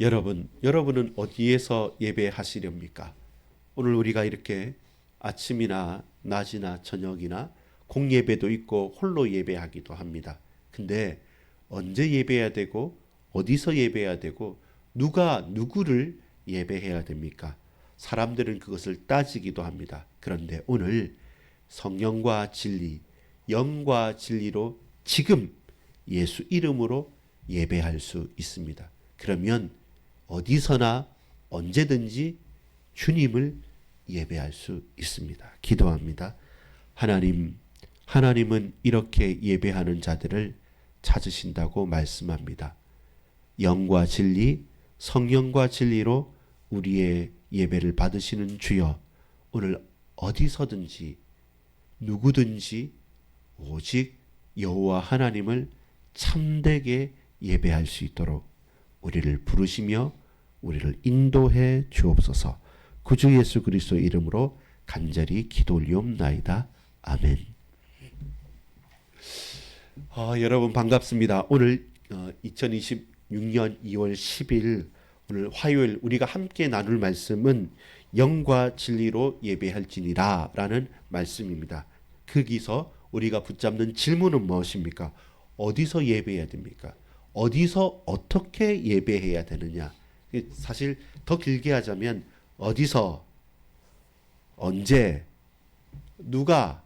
여러분, 여러분은 어디에서 예배하시렵니까? 오늘 우리가 이렇게 아침이나 낮이나 저녁이나 공예배도 있고 홀로 예배하기도 합니다. 근데 언제 예배해야 되고 어디서 예배해야 되고 누가 누구를 예배해야 됩니까? 사람들은 그것을 따지기도 합니다. 그런데 오늘 성령과 진리, 영과 진리로 지금 예수 이름으로 예배할 수 있습니다. 그러면 어디서나 언제든지 주님을 예배할 수 있습니다. 기도합니다. 하나님, 하나님은 이렇게 예배하는 자들을 찾으신다고 말씀합니다. 영과 진리, 성령과 진리로 우리의 예배를 받으시는 주여, 오늘 어디서든지 누구든지 오직 여호와 하나님을 참되게 예배할 수 있도록 우리를 부르시며 우리를 인도해 주옵소서. 구주 예수 그리스도 이름으로 간절히 기도 올리옵나이다. 아멘. 아, 여러분 반갑습니다. 오늘 어, 2026년 2월 10일 오늘 화요일 우리가 함께 나눌 말씀은 영과 진리로 예배할지니라라는 말씀입니다. 거기서 우리가 붙잡는 질문은 무엇입니까? 어디서 예배해야 됩니까? 어디서 어떻게 예배해야 되느냐? 사실 더 길게 하자면 어디서 언제 누가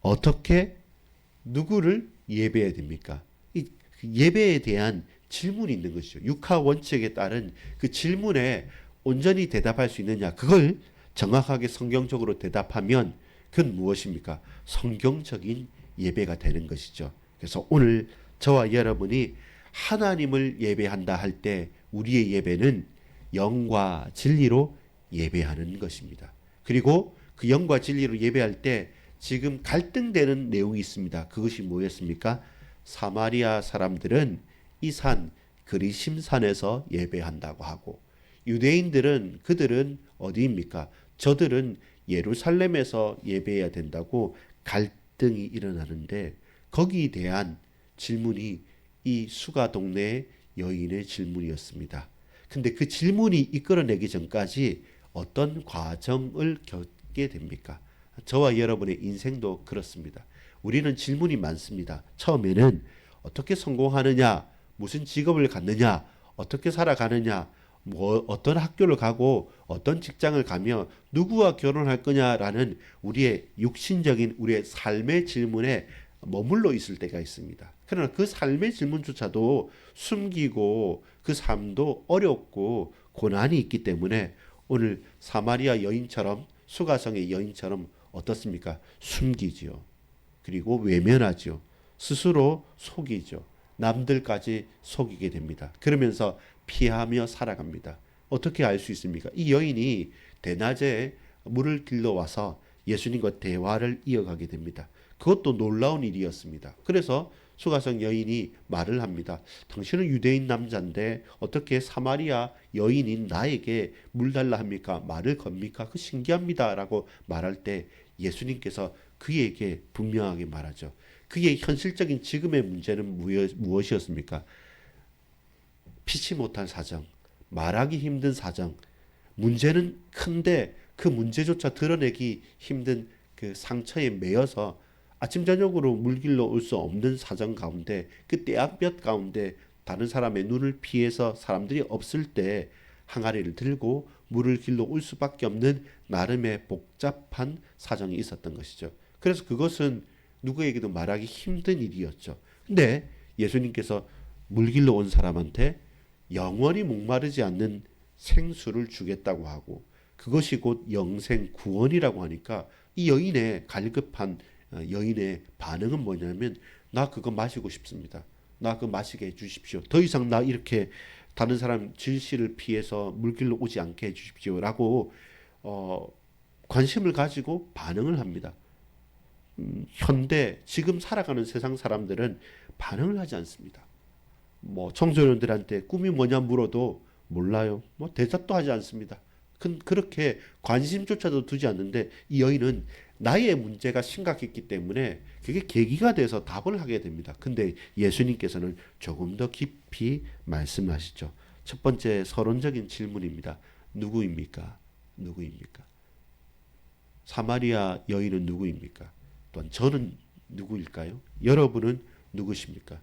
어떻게 누구를 예배해야 됩니까? 이 예배에 대한 질문이 있는 것이죠. 육하 원칙에 따른 그 질문에 온전히 대답할 수 있느냐? 그걸 정확하게 성경적으로 대답하면 그건 무엇입니까? 성경적인 예배가 되는 것이죠. 그래서 오늘 저와 여러분이 하나님을 예배한다 할 때 우리의 예배는 영과 진리로 예배하는 것입니다. 그리고 그 영과 진리로 예배할 때 지금 갈등되는 내용이 있습니다. 그것이 뭐였습니까? 사마리아 사람들은 이 산 그리심산에서 예배한다고 하고 유대인들은 그들은 어디입니까? 저들은 예루살렘에서 예배해야 된다고 갈등이 일어나는데 거기에 대한 질문이 이 수가 동네 여인의 질문이었습니다. 근데 그 질문이 이끌어내기 전까지 어떤 과정을 겪게 됩니까? 저와 여러분의 인생도 그렇습니다. 우리는 질문이 많습니다. 처음에는 어떻게 성공하느냐, 무슨 직업을 갖느냐, 어떻게 살아가느냐, 뭐 어떤 학교를 가고 어떤 직장을 가며 누구와 결혼할 거냐라는 우리의 육신적인 우리의 삶의 질문에 머물러 있을 때가 있습니다. 그러나 그 삶의 질문조차도 숨기고 그 삶도 어렵고 고난이 있기 때문에 오늘 사마리아 여인처럼 수가성의 여인처럼 어떻습니까? 숨기지요. 그리고 외면하지요. 스스로 속이죠. 남들까지 속이게 됩니다. 그러면서 피하며 살아갑니다. 어떻게 알 수 있습니까? 이 여인이 대낮에 물을 길러 와서 예수님과 대화를 이어가게 됩니다. 그것도 놀라운 일이었습니다. 그래서 수가성 여인이 말을 합니다. 당신은 유대인 남자인데 어떻게 사마리아 여인인 나에게 물 달라 합니까? 말을 겁니까? 그 신기합니다 라고 말할 때 예수님께서 그에게 분명하게 말하죠. 그의 현실적인 지금의 문제는 무엇이었습니까? 피치 못한 사정, 말하기 힘든 사정, 문제는 큰데 그 문제조차 드러내기 힘든 그 상처에 매여서 아침 저녁으로 물길로 올 수 없는 사정 가운데 그 떼약볕 가운데 다른 사람의 눈을 피해서 사람들이 없을 때 항아리를 들고 물을 길러 올 수밖에 없는 나름의 복잡한 사정이 있었던 것이죠. 그래서 그것은 누구에게도 말하기 힘든 일이었죠. 근데 예수님께서 물 길러 온 사람한테 영원히 목마르지 않는 생수를 주겠다고 하고 그것이 곧 영생 구원이라고 하니까 이 여인의 갈급한 어, 여인의 반응은 뭐냐면 나 그거 마시고 싶습니다. 나 그거 마시게 해주십시오. 더 이상 나 이렇게 다른 사람 질시를 피해서 물길로 오지 않게 해주십시오라고 어, 관심을 가지고 반응을 합니다. 음, 현대 지금 살아가는 세상 사람들은 반응을 하지 않습니다. 뭐 청소년들한테 꿈이 뭐냐 물어도 몰라요. 뭐 대답도 하지 않습니다. 그, 그렇게 관심조차도 두지 않는데 이 여인은 나의 문제가 심각했기 때문에 그게 계기가 돼서 답을 하게 됩니다. 근데 예수님께서는 조금 더 깊이 말씀하시죠. 첫 번째 서론적인 질문입니다. 누구입니까? 누구입니까? 사마리아 여인은 누구입니까? 또한 저는 누구일까요? 여러분은 누구십니까?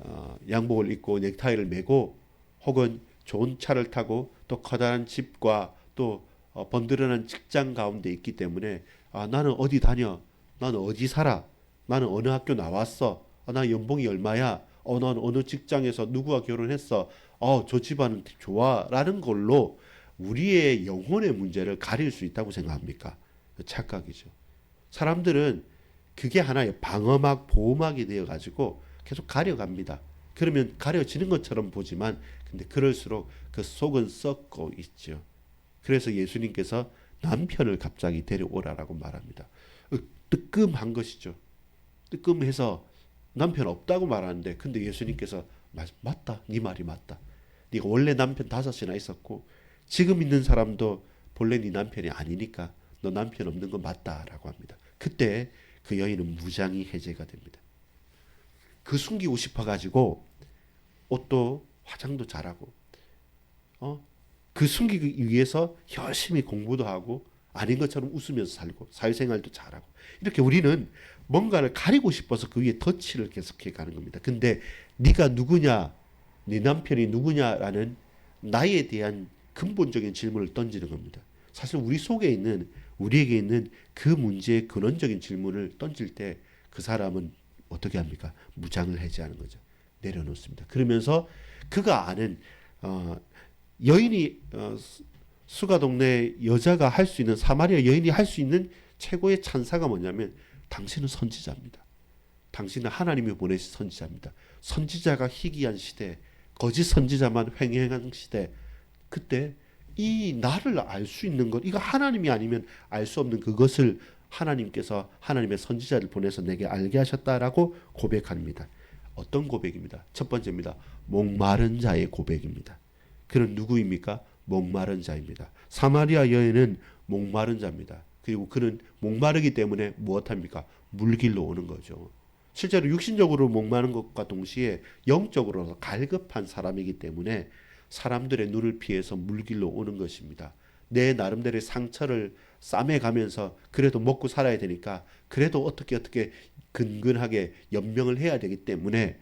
어, 양복을 입고 넥타이를 메고 혹은 좋은 차를 타고 또 커다란 집과 또 어, 번들어난 직장 가운데 있기 때문에 아, 나는 어디 다녀? 나는 어디 살아? 나는 어느 학교 나왔어? 아, 나 연봉이 얼마야? 어, 난 어느 직장에서 누구와 결혼했어? 어, 저 집안은 좋아. 라는 걸로 우리의 영혼의 문제를 가릴 수 있다고 생각합니까? 착각이죠. 사람들은 그게 하나의 방어막, 보호막이 되어가지고 계속 가려갑니다. 그러면 가려지는 것처럼 보지만, 근데 그럴수록 그 속은 썩고 있죠. 그래서 예수님께서 남편을 갑자기 데려오라라고 말합니다. 어, 뜨끔한 것이죠. 뜨끔해서 남편 없다고 말하는데, 근데 예수님께서 맞- 맞다, 네 말이 맞다. 네가 원래 남편 다섯이나 있었고 지금 있는 사람도 본래 네 남편이 아니니까 너 남편 없는 거 맞다라고 합니다. 그때 그 여인은 무장이 해제가 됩니다. 그 숨기고 싶어 가지고 옷도 화장도 잘하고 어? 그 숨기기 위해서 열심히 공부도 하고 아닌 것처럼 웃으면서 살고 사회생활도 잘하고 이렇게 우리는 뭔가를 가리고 싶어서 그 위에 덧칠을 계속해 가는 겁니다. 근데 네가 누구냐, 네 남편이 누구냐라는 나에 대한 근본적인 질문을 던지는 겁니다. 사실 우리 속에 있는 우리에게 있는 그 문제의 근원적인 질문을 던질 때 그 사람은 어떻게 합니까? 무장을 해제하는 거죠. 내려놓습니다. 그러면서 그가 아는 어, 여인이 어, 수- 수가 동네 여자가 할 수 있는 사마리아 여인이 할 수 있는 최고의 찬사가 뭐냐면 당신은 선지자입니다. 당신은 하나님이 보내신 선지자입니다. 선지자가 희귀한 시대, 거짓 선지자만 횡행한 시대, 그때 이 나를 알 수 있는 것, 이거 하나님이 아니면 알 수 없는 그것을 하나님께서 하나님의 선지자를 보내서 내게 알게 하셨다라고 고백합니다. 어떤 고백입니다. 첫 번째입니다. 목마른 자의 고백입니다. 그는 누구입니까? 목마른 자입니다. 사마리아 여인은 목마른 자입니다. 그리고 그는 목마르기 때문에 무엇합니까? 물길로 오는 거죠. 실제로 육신적으로 목마른 것과 동시에 영적으로 갈급한 사람이기 때문에 사람들의 눈을 피해서 물길로 오는 것입니다. 내 나름대로의 상처를 싸매가면서 그래도 먹고 살아야 되니까 그래도 어떻게 어떻게 근근하게 연명을 해야 되기 때문에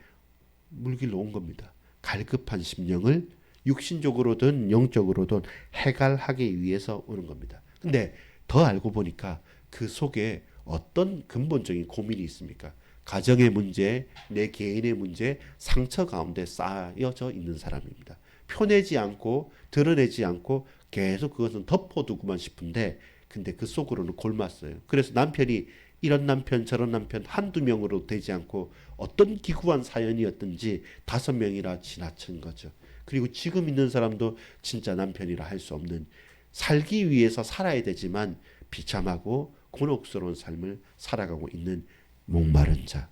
물길로 온 겁니다. 갈급한 심령을 육신적으로든 영적으로든 해갈하기 위해서 오는 겁니다. 근데 더 알고 보니까 그 속에 어떤 근본적인 고민이 있습니까? 가정의 문제, 내 개인의 문제, 상처 가운데 쌓여져 있는 사람입니다. 표내지 않고 드러내지 않고 계속 그것은 덮어두고만 싶은데 근데 그 속으로는 골맞어요. 그래서 남편이 이런 남편 저런 남편 한두 명으로 되지 않고 어떤 기구한 사연이었든지 다섯 명이라 지나친 거죠. 그리고 지금 있는 사람도 진짜 남편이라 할 수 없는 살기 위해서 살아야 되지만 비참하고 곤혹스러운 삶을 살아가고 있는 목마른 자.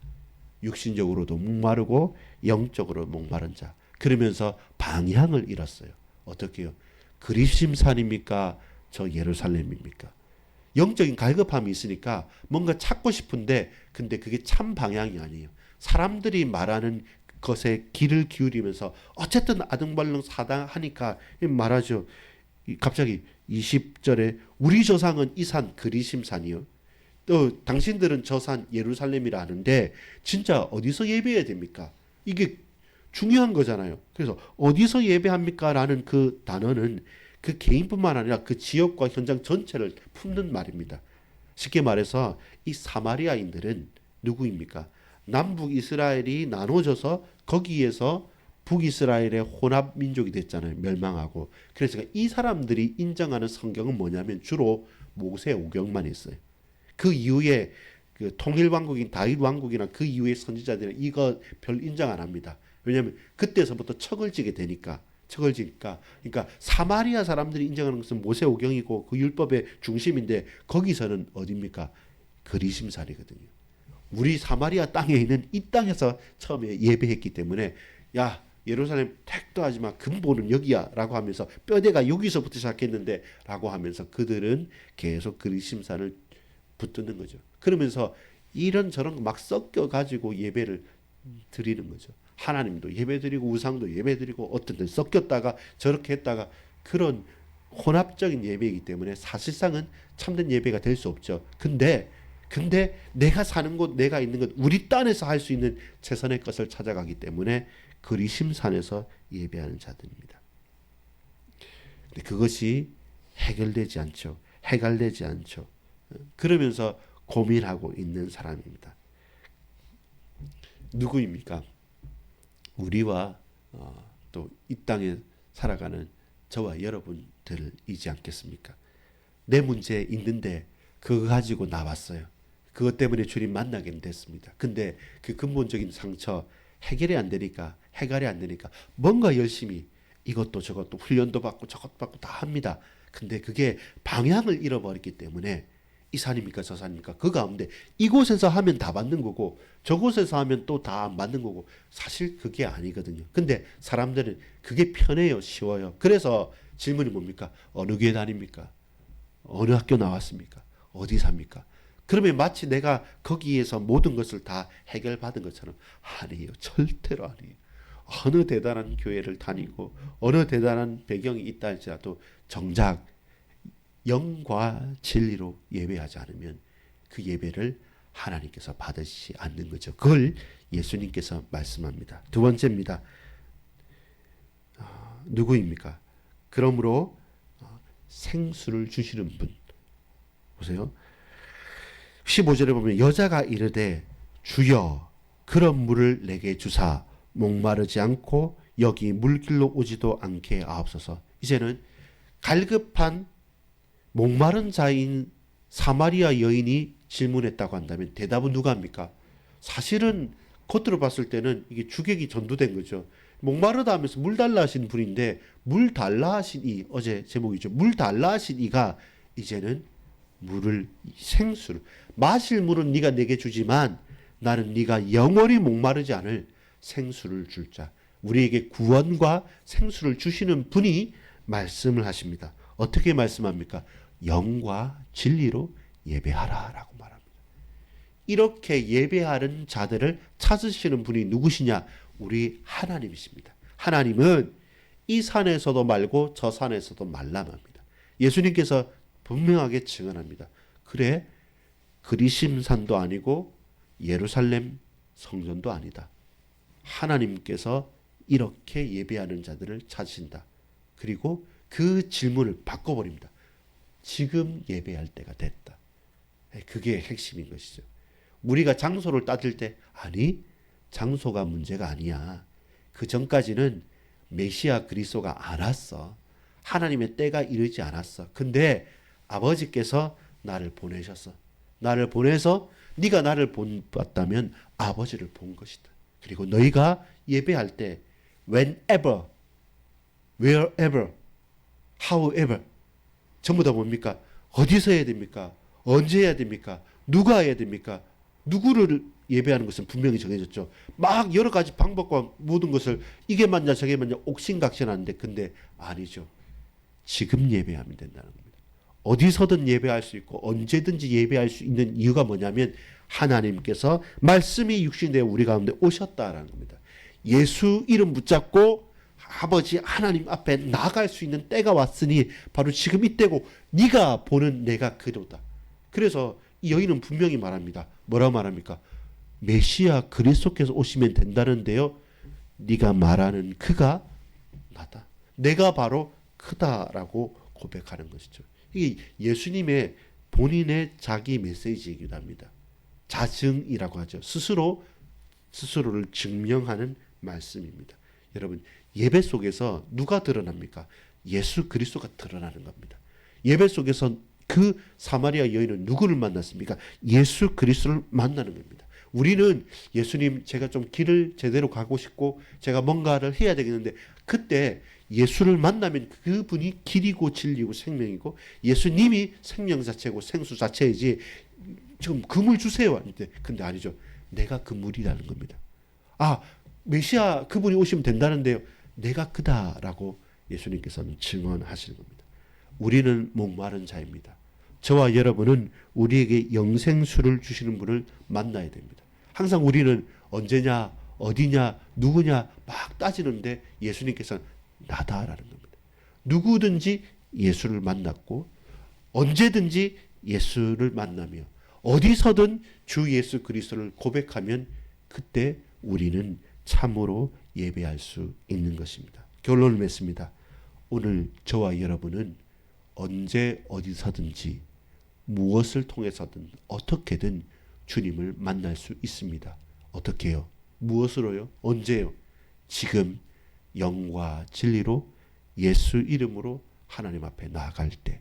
육신적으로도 목마르고 영적으로 목마른 자. 그러면서 방향을 잃었어요. 어떻게요? 그리심 산입니까? 저 예루살렘입니까? 영적인 갈급함이 있으니까 뭔가 찾고 싶은데 근데 그게 참 방향이 아니에요. 사람들이 말하는 것에 귀를 기울이면서 어쨌든 아등발릉 사당하니까 말하죠. 이- 갑자기 20절에 우리 조상은 이 산 그리심산이요. 또 당신들은 저 산 예루살렘이라 하는데 진짜 어디서 예배해야 됩니까? 이게 중요한 거잖아요. 그래서 어디서 예배합니까? 라는 그 단어는 그 개인뿐만 아니라 그 지역과 현장 전체를 품는 말입니다. 쉽게 말해서 이 사마리아인들은 누구입니까? 남북 이스라엘이 나눠져서 거기에서 북이스라엘의 혼합 민족이 됐잖아요. 멸망하고. 그래서 이 사람들이 인정하는 성경은 뭐냐면 주로 모세 오경만 있어요. 그 이후에 그 통일 왕국인 다윗 왕국이나 그 이후의 선지자들은 이거 별 인정 안 합니다. 왜냐하면 그때서부터 척을 지게 되니까 척을 지니까 그러니까 사마리아 사람들이 인정하는 것은 모세 오경이고 그 율법의 중심인데 거기서는 어디입니까? 그리심산이거든요. 우리 사마리아 땅에 있는 이 땅에서 처음에 예배했기 때문에 야 예루살렘 택도 하지 마 근본은 여기야라고 하면서 뼈대가 여기서부터 시작했는데라고 하면서 그들은 계속 그리심산을 붙드는 거죠. 그러면서 이런 저런 막 섞여 가지고 예배를 드리는 거죠. 하나님도 예배드리고 우상도 예배드리고 어떤 데 섞였다가 저렇게 했다가 그런 혼합적인 예배이기 때문에 사실상은 참된 예배가 될 수 없죠. 근데 근데 내가 사는 곳, 내가 있는 곳, 우리 땅에서 할 수 있는 최선의 것을 찾아가기 때문에 그리심산에서 예배하는 자들입니다. 근데 그것이 해결되지 않죠. 해갈되지 않죠. 그러면서 고민하고 있는 사람입니다. 누구입니까? 우리와 어, 또이 땅에 살아가는 저와 여러분들이지 않겠습니까? 내 문제 있는데 그거 가지고 나왔어요. 그것 때문에 주님 만나게 됐습니다. 근데 그 근본적인 상처 해결이 안 되니까 해결이 안 되니까 뭔가 열심히 이것도 저것도 훈련도 받고 저것도 받고 다 합니다. 근데 그게 방향을 잃어버렸기 때문에 이 산입니까 저 산입니까 그 가운데 이곳에서 하면 다 받는 거고 저곳에서 하면 또 다안 받는 거고 사실 그게 아니거든요. 근데 사람들은 그게 편해요, 쉬워요. 그래서 질문이 뭡니까? 어느 교회 다닙니까? 어느 학교 나왔습니까? 어디 삽니까? 그러면 마치 내가 거기에서 모든 것을 다 해결받은 것처럼 아니에요. 절대로 아니에요. 어느 대단한 교회를 다니고 어느 대단한 배경이 있다 할지라도 정작 영과 진리로 예배하지 않으면 그 예배를 하나님께서 받으시지 않는 거죠. 그걸 예수님께서 말씀합니다. 두 번째입니다. 어, 누구입니까? 그러므로 어, 생수를 주시는 분. 보세요. 15절에 보면 여자가 이르되 주여 그런 물을 내게 주사 목마르지 않고 여기 물길로 오지도 않게 하옵소서. 이제는 갈급한 목마른 자인 사마리아 여인이 질문했다고 한다면 대답은 누가 합니까? 사실은 겉으로 봤을 때는 이게 주객이 전도된 거죠. 목마르다 하면서 물 달라 하신 분인데 물 달라 하신 이 어제 제목이죠. 물 달라 하신 이가 이제는 물을 생수를 마실 물은 네가 내게 주지만 나는 네가 영원히 목마르지 않을 생수를 줄 자. 우리에게 구원과 생수를 주시는 분이 말씀을 하십니다. 어떻게 말씀합니까? 영과 진리로 예배하라라고 말합니다. 이렇게 예배하는 자들을 찾으시는 분이 누구시냐? 우리 하나님이십니다. 하나님은 이 산에서도 말고 저 산에서도 말라합니다. 예수님께서 분명하게 증언합니다. 그래 그리심산도 아니고 예루살렘 성전도 아니다. 하나님께서 이렇게 예배하는 자들을 찾으신다. 그리고 그 질문을 바꿔버립니다. 지금 예배할 때가 됐다. 예, 그게 핵심인 것이죠. 우리가 장소를 따질 때 아니 장소가 문제가 아니야. 그 전까지는 메시아 그리스도가 안 왔어. 하나님의 때가 이르지 않았어. 근데 아버지께서 나를 보내셨어. 나를 보내서 네가 나를 본 봤다면 아버지를 본 것이다. 그리고 너희가 예배할 때 whenever, wherever, however 전부 다 뭡니까? 어디서 해야 됩니까? 언제 해야 됩니까? 누가 해야 됩니까? 누구를 예배하는 것은 분명히 정해졌죠. 막 여러 가지 방법과 모든 것을 이게 맞냐 저게 맞냐 옥신각신하는데 근데 아니죠. 지금 예배하면 된다는 겁니다. 어디서든 예배할 수 있고 언제든지 예배할 수 있는 이유가 뭐냐면 하나님께서 말씀이 육신되어 우리 가운데 오셨다라는 겁니다. 예수 이름 붙잡고 아버지 하나님 앞에 나갈 수 있는 때가 왔으니 바로 지금 이때고 네가 보는 내가 그도다. 그래서 이 여인은 분명히 말합니다. 뭐라 말합니까? 메시아 그리스도께서 오시면 된다는데요. 네가 말하는 그가 나다. 내가 바로 크다라고 고백하는 것이죠. 이게 예수님의 본인의 자기 메시지이기도 합니다. 자증이라고 하죠. 스스로 스스로를 증명하는 말씀입니다. 여러분 예배 속에서 누가 드러납니까? 예수 그리스도가 드러나는 겁니다. 예배 속에서 그 사마리아 여인은 누구를 만났습니까? 예수 그리스도를 만나는 겁니다. 우리는 예수님 제가 좀 길을 제대로 가고 싶고 제가 뭔가를 해야 되겠는데 그때 예수를 만나면 그분이 길이고 진리고 생명이고 예수님이 생명 자체고 생수 자체이지 지금 그물 주세요. 근데 아니죠. 내가 그 물이라는 겁니다. 아 메시아 그분이 오시면 된다는데요. 내가 크다라고 예수님께서는 증언하시는 겁니다. 우리는 목마른 자입니다. 저와 여러분은 우리에게 영생수를 주시는 분을 만나야 됩니다. 항상 우리는 언제냐, 어디냐 누구냐 막 따지는데 예수님께서는 나다라는 겁니다. 누구든지 예수를 만났고 언제든지 예수를 만나며 어디서든 주 예수 그리스도를 고백하면 그때 우리는 참으로 예배할 수 있는 것입니다. 결론을 맺습니다. 오늘 저와 여러분은 언제 어디서든지 무엇을 통해서든 어떻게든 주님을 만날 수 있습니다. 어떻게요? 무엇으로요? 언제요? 지금 영과 진리로 예수 이름으로 하나님 앞에 나아갈 때,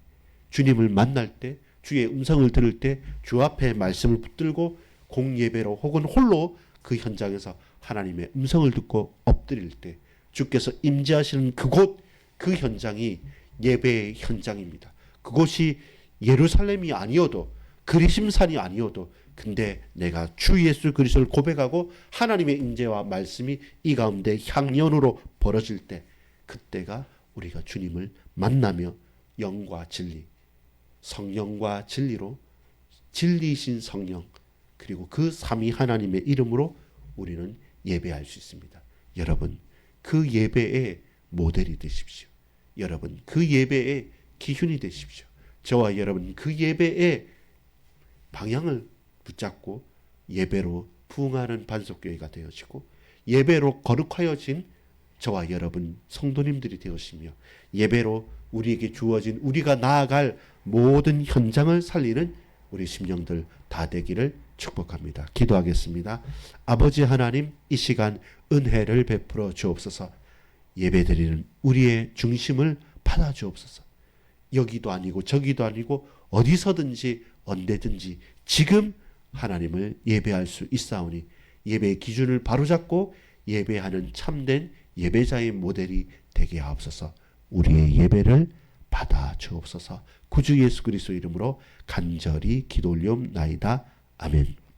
주님을 만날 때, 주의 음성을 들을 때, 주 앞에 말씀을 붙들고 공예배로 혹은 홀로 그 현장에서 하나님의 음성을 듣고 엎드릴 때, 주께서 임재하시는 그곳, 그 현장이 예배의 현장입니다. 그곳이 예루살렘이 아니어도 그리심산이 아니어도 근데 내가 주 예수 그리스도를 고백하고 하나님의 임재와 말씀이 이 가운데 향연으로 벌어질 때 그때가 우리가 주님을 만나며 영과 진리 성령과 진리로 진리이신 성령 그리고 그 삼위 하나님의 이름으로 우리는 예배할 수 있습니다. 여러분 그 예배의 모델이 되십시오. 여러분 그 예배의 기준이 되십시오. 저와 여러분 그 예배의 방향을 붙잡고 예배로 부응하는 반석교회가 되어지고 예배로 거룩하여진 저와 여러분 성도님들이 되었으며 예배로 우리에게 주어진 우리가 나아갈 모든 현장을 살리는 우리 심령들 다 되기를 축복합니다. 기도하겠습니다. 아버지 하나님 이 시간 은혜를 베풀어 주옵소서. 예배드리는 우리의 중심을 받아 주옵소서. 여기도 아니고 저기도 아니고 어디서든지 언제든지 지금 하나님을 예배할 수 있사오니 예배의 기준을 바로잡고 예배하는 참된 예배자의 모델이 되게 하옵소서. 우리의 예배를 받아 주옵소서. 구주 예수 그리스도 이름으로 간절히 기도 올리옵나이다. 아멘.